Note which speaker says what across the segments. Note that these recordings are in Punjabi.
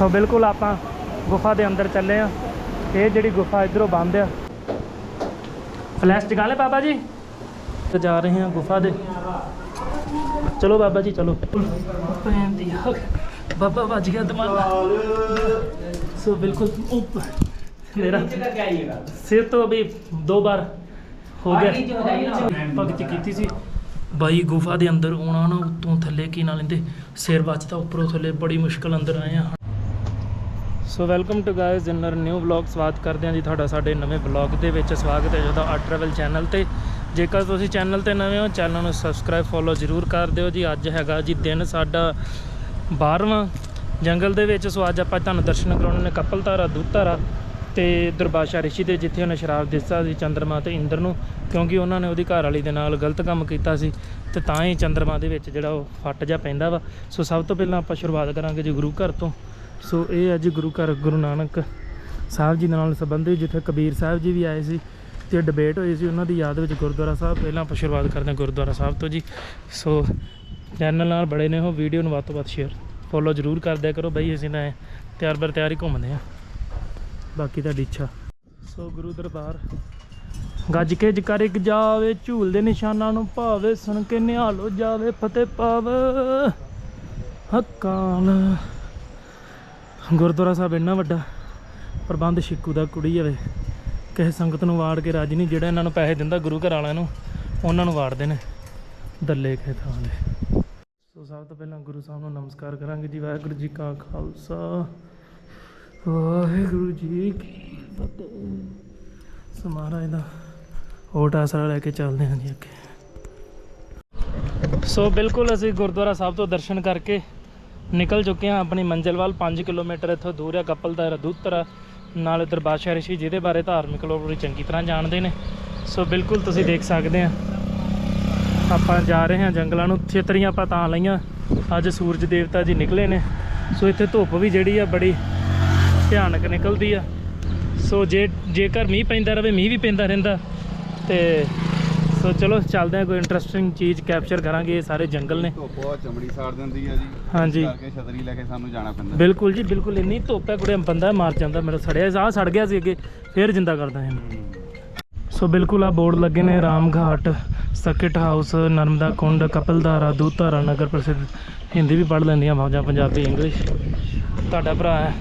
Speaker 1: ਸੋ ਬਿਲਕੁਲ ਆਪਾਂ ਗੁਫਾ ਦੇ ਅੰਦਰ ਚੱਲੇ ਆ। ਇਹ ਜਿਹੜੀ ਗੁਫਾ ਇਧਰੋਂ ਬੰਦ ਆ। ਫਲੈਸ਼ ਜਗਾ ਲੈ ਬਾਬਾ ਜੀ। ਤੇ ਜਾ ਰਹੇ ਹਾਂ ਗੁਫਾ ਦੇ। ਚਲੋ ਬਾਬਾ ਜੀ, ਚਲੋ। ਭੈਣ ਦੀ ਬਾਬਾ ਵੱਜ ਗਿਆ ਦਮਾਲਾ ਸੋ ਬਿਲਕੁਲ ਉੱਪਰ ਮੇਰਾ ਸਿਰ ਤੋਂ ਅਭੀ ਦੋ ਵਾਰ ਹੋ ਗਿਆ। ਭਗਤੀ ਕੀਤੀ ਸੀ। ਬਾਈ ਗੁਫਾ ਦੇ ਅੰਦਰ ਆਉਣਾ ਨਾ, ਉਤੋਂ ਥੱਲੇ ਕੀ ਨਾ ਲੈਂਦੇ। ਸਿਰ ਵੱਜਦਾ ਉੱਪਰੋਂ ਥੱਲੇ, ਬੜੀ ਮੁਸ਼ਕਲ ਅੰਦਰ ਆਏ ਆ। So welcome to guys in our new vlog. ਸਵਾਗਤ ਕਰਦੇ ਹਾਂ ਜੀ ਤੁਹਾਡਾ ਸਾਡੇ ਨਵੇਂ ਵਲੌਗ ਦੇ ਵਿੱਚ। ਸਵਾਗਤ ਹੈ ਜਦੋਂ ਆਰਟ ਟਰੈਵਲ ਚੈਨਲ ਤੇ। ਜੇਕਰ ਤੁਸੀਂ ਚੈਨਲ ਤੇ ਨਵੇਂ ਹੋ, ਚੈਨਲ ਨੂੰ ਸਬਸਕ੍ਰਾਈਬ ਫੋਲੋ ਜ਼ਰੂਰ ਕਰ ਦਿਓ ਜੀ। ਅੱਜ ਹੈਗਾ ਜੀ ਦਿਨ ਸਾਡਾ 12ਵਾਂ ਜੰਗਲ ਦੇ ਵਿੱਚ। ਸੋ ਅੱਜ ਆਪਾਂ ਤੁਹਾਨੂੰ ਦਰਸ਼ਨ ਕਰਾਉਣੇ ਨੇ ਕਪਲ ਧਾਰਾ ਦੁੱਧ ਧਾਰਾ ਤੇ ਦਰਬਾਸ਼ਾ ਰਿਸ਼ੀ ਦੇ, ਜਿੱਥੇ ਉਹਨੇ ਸ਼ਰਾਬ ਦਿੱਤਾ ਸੀ ਚੰਦਰਮਾ ਤੇ ਇੰਦਰ ਨੂੰ, ਕਿਉਂਕਿ ਉਹਨਾਂ ਨੇ ਉਹਦੀ ਘਰ ਵਾਲੀ ਦੇ ਨਾਲ ਗਲਤ ਕੰਮ ਕੀਤਾ ਸੀ ਤੇ ਤਾਂ ਹੀ ਚੰਦਰਮਾ ਦੇ ਵਿੱਚ ਜਿਹੜਾ ਉਹ ਫੱਟ ਜਾ ਪੈਂਦਾ ਵਾ। ਸੋ ਸਭ ਤੋਂ ਪਹਿਲਾਂ ਆਪਾਂ ਸ਼ੁਰੂਆਤ ਕਰਾਂਗੇ ਜੀ ਗੁਰੂ ਘਰ ਤੋਂ। ਸੋ ਇਹ ਅੱਜ ਗੁਰੂ ਘਰ, ਗੁਰੂ ਨਾਨਕ ਸਾਹਿਬ ਜੀ ਨਾਲ ਸੰਬੰਧਿਤ ਜਿੱਥੇ ਕਬੀਰ ਸਾਹਿਬ ਜੀ ਵੀ ਆਏ ਸੀ ਤੇ ਡਿਬੇਟ ਹੋਈ ਸੀ ਉਹਨਾਂ ਦੀ ਯਾਦ ਵਿੱਚ ਗੁਰਦੁਆਰਾ ਸਾਹਿਬ। ਪਹਿਲਾਂ ਆਪਾਂ ਸ਼ੁਰੂਆਤ ਕਰਦੇ ਹਾਂ ਗੁਰਦੁਆਰਾ ਸਾਹਿਬ ਤੋਂ ਜੀ। ਸੋ ਚੈਨਲ ਨਾਲ ਬੜੇ ਨੇ ਉਹ ਵੀਡੀਓ ਨੂੰ ਵੱਧ ਤੋਂ ਵੱਧ ਸ਼ੇਅਰ ਫੋਲੋ ਜ਼ਰੂਰ ਕਰਦਿਆ ਕਰੋ ਬਈ, ਅਸੀਂ ਤਾਂ ਤਿਆਰ ਬਰ ਤਿਆਰ ਹੀ ਘੁੰਮਦੇ ਆ ਬਾਕੀ ਤੁਹਾਡੀ ਇੱਛਾ। ਸੋ ਗੁਰੂ ਦਰਬਾਰ, ਗੱਜ ਕੇ ਜਕਰ ਇੱਕ ਜਾਵੇ, ਝੂਲ ਦੇ ਨਿਸ਼ਾਨਾਂ ਨੂੰ ਭਾਵੇ, ਸੁਣ ਕੇ ਨਿਹਾਲੋ ਜਾਵੇ, ਫਤਿਹ ਪਾਵ। ਹੱਕਾਂ ਗੁਰਦੁਆਰਾ ਸਾਹਿਬ ਇੰਨਾ ਵੱਡਾ ਪ੍ਰਬੰਧ ਸ਼ਿਕੂ ਦਾ, ਕੁੜੀ ਜਾਵੇ ਕਿਸੇ ਸੰਗਤ ਨੂੰ ਵਾੜ ਕੇ ਰਾਜੀ ਨਹੀਂ, ਜਿਹੜਾ ਇਹਨਾਂ ਨੂੰ ਪੈਸੇ ਦਿੰਦਾ ਗੁਰੂ ਘਰ ਵਾਲਿਆਂ ਨੂੰ, ਉਹਨਾਂ ਨੂੰ ਵਾੜਦੇ ਨੇ ਦੱਲੇ ਕਿਸੇ ਥਾਂ ਦੇ। ਸੋ ਸਭ ਤੋਂ ਪਹਿਲਾਂ ਗੁਰੂ ਸਾਹਿਬ ਨੂੰ ਨਮਸਕਾਰ ਕਰਾਂਗੇ ਜੀ, ਵਾਹਿਗੁਰੂ ਜੀ ਕਾ ਖਾਲਸਾ, ਵਾਹਿਗੁਰੂ ਜੀ ਕੀ ਫਤਿਹ। ਸੋ ਮਹਾਰਾਜ ਦਾ ਹੋਟ ਆਸਰਾ ਲੈ ਕੇ ਚੱਲਦੇ ਹਾਂ ਜੀ ਅੱਗੇ। ਸੋ ਬਿਲਕੁਲ ਅਸੀਂ ਗੁਰਦੁਆਰਾ ਸਾਹਿਬ ਤੋਂ ਦਰਸ਼ਨ ਕਰਕੇ ਨਿਕਲ ਚੁੱਕੇ ਹਾਂ ਆਪਣੀ ਮੰਜ਼ਿਲ ਵੱਲ 5 ਕਿਲੋਮੀਟਰ ਇੱਥੋਂ ਦੂਰ ਹੈ, ਕਪਲ ਦਾ ਰਦੂਤਰਾ ਨਾਲ ਦਰਬਾਸ਼ਾ ਰਿਸ਼ੀ, ਜਿਹਦੇ ਬਾਰੇ ਧਾਰਮਿਕ ਲੋਕ ਬੜੀ ਚੰਗੀ ਤਰ੍ਹਾਂ ਜਾਣਦੇ ਨੇ। ਸੋ ਬਿਲਕੁਲ ਤੁਸੀਂ ਦੇਖ ਸਕਦੇ ਆ ਆਪਾਂ ਜਾ ਰਹੇ ਹਾਂ ਜੰਗਲਾਂ ਨੂੰ ਛੇਤਰੀਆਂ ਆਪਾਂ ਤਾਂ ਲਈਆਂ। ਅੱਜ ਸੂਰਜ ਦੇਵਤਾ ਜੀ ਨਿਕਲੇ ਨੇ। ਸੋ ਇੱਥੇ ਧੁੱਪ ਵੀ ਜਿਹੜੀ ਆ, ਬੜੀ ਭਿਆਨਕ ਨਿਕਲਦੀ ਆ। ਸੋ ਜੇ ਜੇਕਰ ਮੀਂਹ ਪੈਂਦਾ ਰਹੇ ਮੀਂਹ ਵੀ ਪੈਂਦਾ ਰਹਿੰਦਾ। ਤੇ ਸੋ ਚਲੋ ਚੱਲਦੇ ਆ ਕੋਈ ਇੰਟਰਸਟਿੰਗ ਚੀਜ਼ ਕੈਪਚਰ ਕਰਾਂਗੇ ਇਹ ਸਾਰੇ ਜੰਗਲ ਨੇ।
Speaker 2: ਧੁੱਪ ਬਹੁਤ ਚਮੜੀ ਸਾੜ ਦਿੰਦੀ ਆ ਜੀ।
Speaker 1: ਹਾਂਜੀ।
Speaker 2: ਕਰਕੇ ਛਤਰੀ ਲੈ ਕੇ ਸਾਨੂੰ ਜਾਣਾ ਪੈਂਦਾ।
Speaker 1: ਬਿਲਕੁਲ ਜੀ ਬਿਲਕੁਲ ਇੰਨੀ ਧੁੱਪ ਹੈ ਕੁੜੇ ਬੰਦਾ ਮਰ ਜਾਂਦਾ ਮੇਰਾ ਸੜਿਆ ਸਾਹ ਸੜ ਗਿਆ ਸੀ ਅੱਗੇ ਫੇਰ ਜਿੰਦਾ ਕਰਦਾ ਇਹਨੂੰ ਸੋ ਬਿਲਕੁਲ ਆ ਬੋਰਡ ਲੱਗੇ ਨੇ ਰਾਮ ਘਾਟ ਸਕਟ ਹਾਊਸ ਨਰਮਦਾ ਕੁੰਡ ਕਪਲਧਾਰਾ ਦੂਧਾਰਾ ਨਗਰ ਪ੍ਰਸਿੱਧ। ਹਿੰਦੀ ਵੀ ਪੜ੍ਹ ਲੈਂਦੀਆਂ ਮੌਜਾਂ ਪੰਜਾਬੀ ਇੰਗਲਿਸ਼। ਤੁਹਾਡਾ ਭਰਾ ਹੈ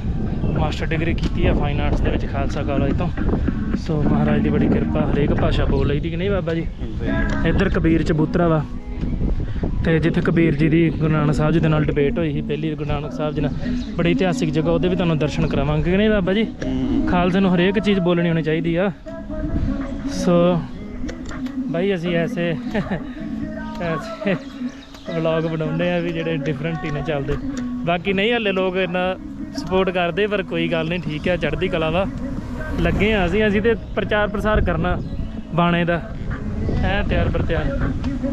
Speaker 1: ਮਾਸਟਰ ਡਿਗਰੀ ਕੀਤੀ ਹੈ ਫਾਈਨ ਆਰਟਸ ਦੇ ਵਿੱਚ ਖਾਲਸਾ ਕਾਲਜ ਤੋਂ। ਸੋ ਮਹਾਰਾਜ ਦੀ ਬੜੀ ਕਿਰਪਾ, ਹਰੇਕ ਭਾਸ਼ਾ ਬੋਲ ਲਈਦੀ ਕਿ ਨਹੀਂ ਬਾਬਾ ਜੀ? ਇੱਧਰ ਕਬੀਰ ਚਬੂਤਰਾ ਵਾ, ਤੇ ਜਿੱਥੇ ਕਬੀਰ ਜੀ ਦੀ ਗੁਰੂ ਨਾਨਕ ਸਾਹਿਬ ਜੀ ਦੇ ਨਾਲ ਡਿਬੇਟ ਹੋਈ ਸੀ, ਪਹਿਲੀ ਗੁਰੂ ਨਾਨਕ ਸਾਹਿਬ ਜੀ ਨਾਲ, ਬੜੀ ਇਤਿਹਾਸਿਕ ਜਗ੍ਹਾ, ਉਹਦੇ ਵੀ ਤੁਹਾਨੂੰ ਦਰਸ਼ਨ ਕਰਾਵਾਂਗੇ ਕਿ ਨਹੀਂ ਬਾਬਾ ਜੀ? ਖਾਲਸੇ ਨੂੰ ਹਰੇਕ ਚੀਜ਼ ਬੋਲਣੀ ਹੋਣੀ ਚਾਹੀਦੀ ਆ। ਸੋ ਭਾਈ ਅਸੀਂ ਐਸੇ ਐਸੇ ਵਲੌਗ ਬਣਾਉਂਦੇ ਆ ਵੀ ਜਿਹੜੇ ਡਿਫਰੈਂਟ ਹੀ ਨੇ ਚੱਲਦੇ। ਬਾਕੀ ਨਹੀਂ, ਹਲੇ ਲੋਕ ਇੰਨਾ ਸਪੋਰਟ ਕਰਦੇ, ਪਰ ਕੋਈ ਗੱਲ ਨਹੀਂ, ਠੀਕ ਆ, ਚੜ੍ਹਦੀ ਕਲਾ ਵਾ। ਲੱਗੇ ਆ ਅਸੀਂ ਅਸੀਂ ਤੇ ਪ੍ਰਚਾਰ ਪ੍ਰਸਾਰ ਕਰਨਾ ਬਾਣੇ ਦਾ। ਐ ਤਿਆਰ ਪ੍ਰਤਿਆਰ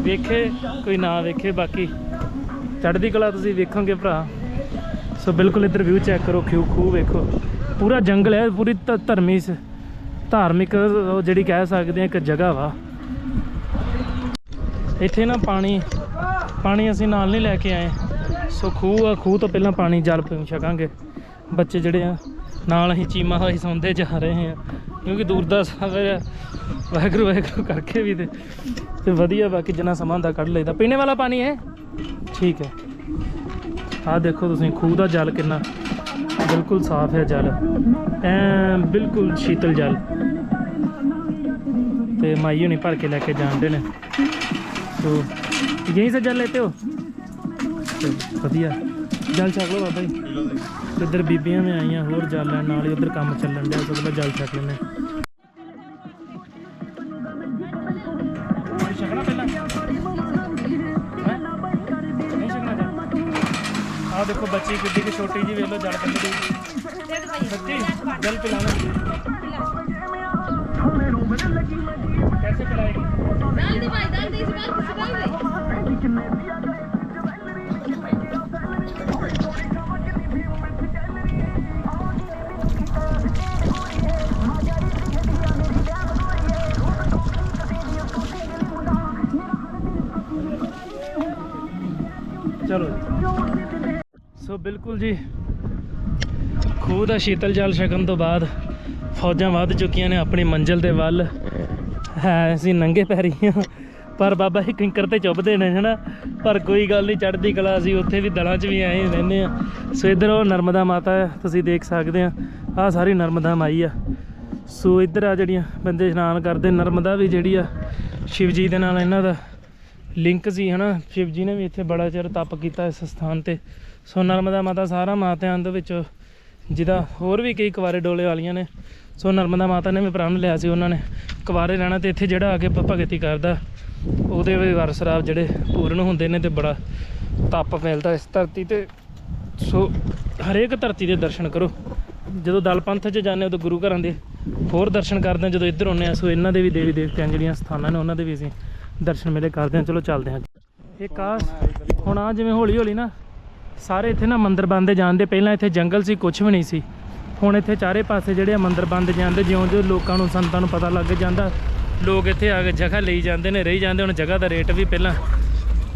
Speaker 1: ਵੇਖੇ, ਕੋਈ ਨਾ ਵੇਖੇ, ਬਾਕੀ ਚੜ੍ਹਦੀ ਕਲਾ ਤੁਸੀਂ ਵੇਖੋਗੇ ਭਰਾ। ਸੋ ਬਿਲਕੁਲ ਇੱਧਰ ਵਿਊ ਚੈੱਕ ਕਰੋ ਖਿਊ ਖੂ ਵੇਖੋ। ਪੂਰਾ ਜੰਗਲ ਹੈ, ਪੂਰੀ ਧ- ਧਰਮੀ ਧਾਰਮਿਕ ਜਿਹੜੀ ਕਹਿ ਸਕਦੇ ਆ ਇੱਕ ਜਗ੍ਹਾ ਵਾ। ਇੱਥੇ ਨਾ ਪਾਣੀ ਪਾਣੀ ਅਸੀਂ ਨਾਲ ਨਹੀਂ ਲੈ ਕੇ ਆਏ। ਸੋ ਖੂਹ ਆ, ਖੂਹ ਤੋਂ ਪਹਿਲਾਂ ਪਾਣੀ, ਜਲ ਪੀ ਛਕਾਂਗੇ। ਬੱਚੇ ਜਿਹੜੇ ਆ ਨਾਲ ਅਸੀਂ ਚੀਮਾ ਹੋਈ ਸੌਂਦੇ ਜਾ ਰਹੇ ਆ ਕਿਉਂਕਿ ਦੂਰ ਦਾ ਸਫ਼ਰ ਆ ਵਾਹਿਗੁਰੂ ਵਾਹਿਗੁਰੂ ਕਰਕੇ ਵੀ ਤੇ ਤੇ ਵਧੀਆ ਬਾਕੀ ਜਿੰਨਾ ਸਮਾਂ ਹੁੰਦਾ ਕੱਢ ਲਈਦਾ ਪੀਣੇ ਵਾਲਾ ਪਾਣੀ ਹੈ ਠੀਕ ਹੈ ਆਹ ਦੇਖੋ ਤੁਸੀਂ ਖੂਹ ਦਾ ਜਲ ਕਿੰਨਾ ਬਿਲਕੁਲ ਸਾਫ਼ ਹੈ ਜਲ ਐ ਬਿਲਕੁਲ ਸ਼ੀਤਲ ਜਲ ਤੇ ਮਾਈ ਹੁਣੀ ਭਰ ਕੇ ਲੈ ਕੇ ਜਾਂਦੇ ਨੇ तो यहीं से जल लेते हो ਚਲੋ, ਵਧੀਆ ਜਲ ਛਕ ਲਓ ਬਾਬਾ ਜੀ ਤੇ ਇੱਧਰ ਬੀਬੀਆਂ ਵੀ ਆਈਆਂ ਹੋਰ ਜਲ ਲੈਣ ਨਾਲ ਹੀ ਉੱਧਰ ਕੰਮ ਚੱਲਣ ਡਿਆ ਸਭ ਦਾ ਜਲ ਛੱਕ ਲੈਣੇ ਆ। ਦੇਖੋ ਬੱਚੀ ਕਿੱਡੀ ਕਿ ਛੋਟੀ ਜੀ ਵੇਖ ਲੋ ਜਲ ਕੰਦੀ ਸੱਚੀ ਜਲ ਪਿਲਾਣਾ
Speaker 3: ਕੈਸੇ ਪਿਲਾਏਗੀ? ਦਲ ਭਾਈ ਦਲ ਇਸ ਵਾਰ ਕਿਸੇ ਦਲ
Speaker 1: ਚਲੋ ਸੋ ਬਿਲਕੁਲ ਜੀ, ਖੂਹ ਦਾ ਸ਼ੀਤਲ ਜਲ ਛਕਣ ਤੋਂ ਬਾਅਦ ਫੌਜਾਂ ਵੱਧ ਚੁੱਕੀਆਂ ਨੇ ਆਪਣੀ ਮੰਜ਼ਿਲ ਦੇ ਵੱਲ। ਹੈ, ਅਸੀਂ ਨੰਗੇ ਪੈਰੀ ਹਾਂ, ਪਰ ਬਾਬਾ ਜੀ ਕਿੰਕਰ ਤੇ ਚੁੱਭਦੇ ਨੇ, ਹਨਾ? ਪਰ ਕੋਈ ਗੱਲ ਨਹੀਂ, ਚੜ੍ਹਦੀ ਕਲਾ ਅਸੀਂ ਉੱਥੇ ਵੀ ਦਲਾਂ 'ਚ ਵੀ ਆਏ ਰਹਿੰਦੇ ਆ ਸੋ ਇੱਧਰ ਉਹ ਨਰਮਦਾ ਮਾਤਾ ਹੈ ਤੁਸੀਂ ਦੇਖ ਸਕਦੇ ਆ ਆਹ ਸਾਰੀ ਨਰਮਦਾ ਮਾਈ ਆ। ਸੋ ਇੱਧਰ ਆ ਜਿਹੜੀਆਂ ਬੰਦੇ ਇਸ਼ਨਾਨ ਕਰਦੇ, ਨਰਮਦਾ ਵੀ ਜਿਹੜੀ ਆ, ਸ਼ਿਵ ਜੀ ਦੇ ਨਾਲ ਇਹਨਾਂ ਦਾ ਲਿੰਕ ਸੀ ਹਨਾ ਸ਼ਿਵ ਜੀ ਨੇ ਵੀ ਇੱਥੇ ਬੜਾ ਚਿਰ ਤਪ ਕੀਤਾ ਇਸ ਸਥਾਨ ਤੇ। ਸੋ ਨਰਮਦਾ ਮਾਤਾ ਸਾਰਾ ਮਾਤਿਆਂ ਦੇ ਵਿੱਚ, ਜਿਹਦਾ ਹੋਰ ਵੀ ਕਈ ਕੁਵਾਰੇ ਡੋਲੇ ਵਾਲੀਆਂ ਨੇ। ਸੋ ਨਰਮਦਾ ਮਾਤਾ ਨੇ ਵੀ ਪ੍ਰਣ ਲਿਆ ਸੀ ਉਹਨਾਂ ਨੇ। ਕੁਵਾਰੇ ਰਹਿਣਾ ਤੇ ਇੱਥੇ ਜਿਹੜਾ ਆ ਕੇ ਭਗਤੀ ਕਰਦਾ, ਉਹਦੇ ਵੀ ਵਰਸਰਾਬ ਜਿਹੜੇ ਪੂਰਨ ਹੁੰਦੇ ਨੇ ਤੇ ਬੜਾ ਤਪ ਮਿਲਦਾ ਇਸ ਧਰਤੀ ਤੇ। ਸੋ ਹਰੇਕ ਧਰਤੀ ਦੇ ਦਰਸ਼ਨ ਕਰੋ। ਜਦੋਂ ਦਲ ਪੰਥ 'ਚ ਜਾਂਦੇ ਉਦੋਂ ਗੁਰੂ ਘਰਾਂ ਦੇ ਹੋਰ ਦਰਸ਼ਨ ਕਰਦੇ ਜਦੋਂ ਇੱਧਰ ਆਉਂਦੇ ਹਾਂ, ਸੋ ਇਹਨਾਂ ਦੇ ਵੀ ਦੇਵੀ ਦੇਵਤਿਆਂ ਜਿਹੜੀਆਂ ਸਥਾਨਾਂ ਨੇ, ਉਹਨਾਂ ਦੇ ਵੀ ਅਸੀਂ ਦਰਸ਼ਨ ਮੇਲੇ ਕਰਦੇ ਹਾਂ ਚਲੋ ਚੱਲਦੇ ਹਾਂ। ਇੱਕ ਕਾਸ ਹੁਣ ਆ ਜਿਵੇਂ ਹੌਲੀ ਹੌਲੀ ਨਾ, ਸਾਰੇ ਇੱਥੇ ਨਾ ਮੰਦਿਰ ਬਣਦੇ ਜਾਂਦੇ ਪਹਿਲਾਂ ਇੱਥੇ ਜੰਗਲ ਸੀ ਕੁਝ ਵੀ ਨਹੀਂ ਸੀ। ਹੁਣ ਇੱਥੇ ਚਾਰੇ ਪਾਸੇ ਜਿਹੜੇ ਆ ਮੰਦਿਰ ਬਣਦੇ ਜਾਂਦੇ ਜਿਉਂ-ਜਿਉਂ ਲੋਕਾਂ ਨੂੰ, ਸੰਤਾਂ ਨੂੰ ਪਤਾ ਲੱਗ ਜਾਂਦਾ, ਲੋਕ ਇੱਥੇ ਆ ਕੇ ਜਗ੍ਹਾ ਲਈ ਜਾਂਦੇ ਨੇ, ਰਹੀ ਜਾਂਦੇ, ਹੁਣ ਜਗ੍ਹਾ ਦਾ ਰੇਟ ਵੀ ਪਹਿਲਾਂ